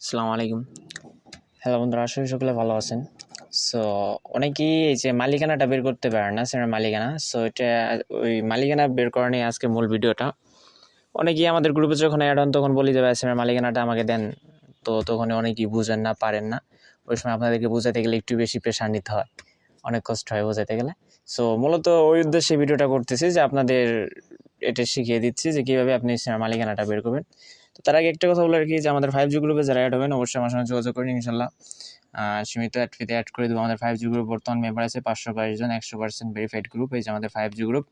আসসালামু আলাইকুম। হ্যালো বন্ধুরা, আশা করি সকলে ভালো আছেন। সো অনেকেই এই যে মালিকানাটা বের করতে পারে না সিমের মালিকানা। সো এটা, ওই মালিকানা বের করা নিয়ে আজকে মূল ভিডিওটা। অনেকেই আমাদের গ্রুপে যখন অ্যাড হন তখন বলি যে, ভাই মালিকানাটা আমাকে দেন। তো তখন অনেকেই বুঝেন না, পারেন না। ওই সময় আপনাদেরকে বোঝাতে গেলে একটু বেশি প্রেশার নিতে হয়। অনেক কষ্ট হয় বোঝাতে গেলে। সো মূলত ওই উদ্দেশ্যে ভিডিওটা করতেছি যে, আপনাদের এটা শিখিয়ে দিচ্ছি যে, কীভাবে আপনি সিমের মালিকানাটা বের করবেন। তো তার আগে একটা কথা বলে রাখি যে আমাদের ফাইভ জি গ্রুপে যারা অ্যাড হবেন, অবশ্যই আমার সঙ্গে যোগাযোগ করেন ইনশাল্লাহ সীমিত অ্যাড ফিতে অ্যাড করে দেবো আমাদের ফাইভ জি গ্রুপ বর্তমান মেম্বার আছে পাঁচশো বাইশ জন, একশো পার্সেন্ট ভেরিফাইড গ্রুপ এই যে আমাদের ফাইভ জি গ্রুপ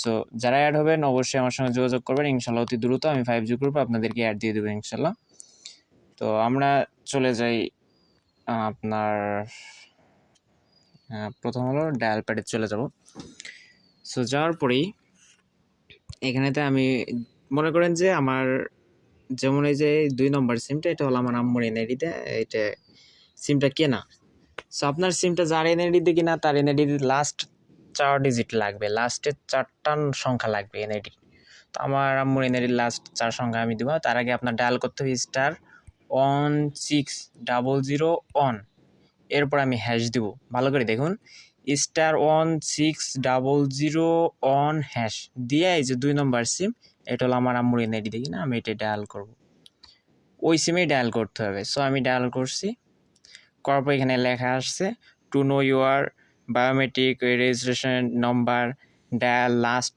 সো যারা অ্যাড হবেন, অবশ্যই আমার সঙ্গে যোগাযোগ করবেন। ইনশাল্লাহ অতি দ্রুত আমি ফাইভ জি গ্রুপে আপনাদেরকে অ্যাড দিয়ে দেবো ইনশাল্লাহ তো আমরা চলে যাই আপনার প্রথম হলো ডায়াল প্যাডে চলে যাব। সো যাওয়ার পরেই এখানেতে আমি মনে করেন যে আমার যেমন এই যে দুই নম্বর সিমটা, এটা হলো আমার আম্মুর এনআইডিতে এটা সিমটা কেনা। সো আপনার সিমটা যার এনআইডিতে কিনা, তার এনআইডির লাস্ট চার ডিজিট লাগবে। লাস্টের চারটা সংখ্যা লাগবে এনআইডি তো আমার আম্মুর এনআইডির লাস্ট চার সংখ্যা আমি দেবো। তার আগে আপনার ডায়াল করতে হবে star one six double zero one এরপর আমি হ্যাশ দেবো। ভালো করে দেখুন। Star one six double zero one hash দিয়ে এই যে দুই নম্বর সিম এটা হলো আমার আম্মুর এনআইডি দেখি না, আমি এটা ডায়াল করব। ওই সিমেই ডায়াল করতে হবে। সো আমি ডায়াল করছি। করার পর এখানে লেখা আসছে to know your biometric registration number dial last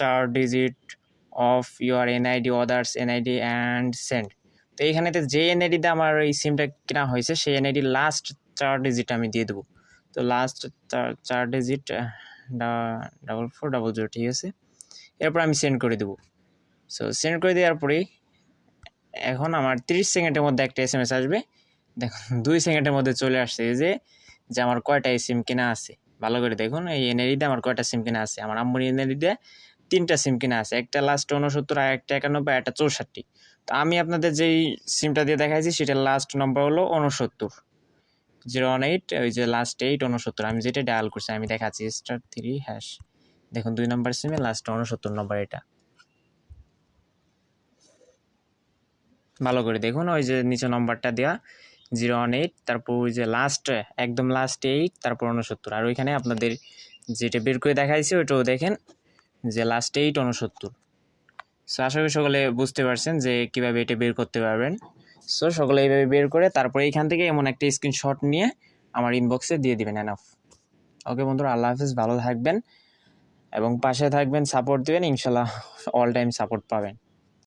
চার digit of your NID others NID and send তো এইখানেতে যে এনআইডিতে আমার এই সিমটা কেনা হয়েছে, সেই এনআইডি লাস্ট চার ডিজিট আমি দিয়ে দেবো। তো লাস্ট চার digit double four double zero ঠিক আছে? এরপর আমি সেন্ড করে দেবো। সো সেন্ড করে দেওয়ার পরেই এখন আমার তিরিশ সেকেন্ডের মধ্যে একটা এস এম এস আসবে। দেখুন, দুই সেকেন্ডের মধ্যে চলে আসছে যে যে আমার কয়টা সিম কেনা আছে। ভালো করে দেখুন, এই এনএডিতে আমার কয়টা সিম কেনা আছে? আমার আম্মুর এনএডিতে তিনটা সিম কেনা আছে। একটা লাস্ট উনসত্তর আর একটা একানব্বই একটা চৌষট্টি। তো আমি আপনাদের যেই সিমটা দিয়ে দেখাইছি, সেটার লাস্ট নম্বর হলো উনসত্তর জিরো ওয়ান এইট ওই যে লাস্ট এইট উনসত্তর আমি যেটা ডায়াল করছি, আমি দেখাচ্ছি স্টার থ্রি হ্যাশ দেখুন, দুই নম্বর সিমে লাস্ট উনসত্তর নম্বর এটা। ভালো করে দেখুন, ওই যে নিচে নম্বরটা দেওয়া জিরো ওয়ান এইট তারপর ওই যে লাস্ট একদম লাস্ট এইট তারপর উনসত্তর আর ওইখানে আপনাদের যেটা বের করে দেখাইছি, ওইটাও দেখেন, যে লাস্ট এইট উনসত্তর সো আশা করি সকলে বুঝতে পারছেন যে কীভাবে এটা বের করতে পারবেন। সো সকলে এইভাবে বের করে তারপরে এইখান থেকে এমন একটা স্ক্রিনশট নিয়ে আমার ইনবক্সে দিয়ে দিবেন এনাফ ওকে বন্ধুরা, আল্লাহ হাফিজ, ভালো থাকবেন এবং পাশে থাকবেন সাপোর্ট দিবেন, ইনশাল্লাহ অল টাইম সাপোর্ট পাবেন।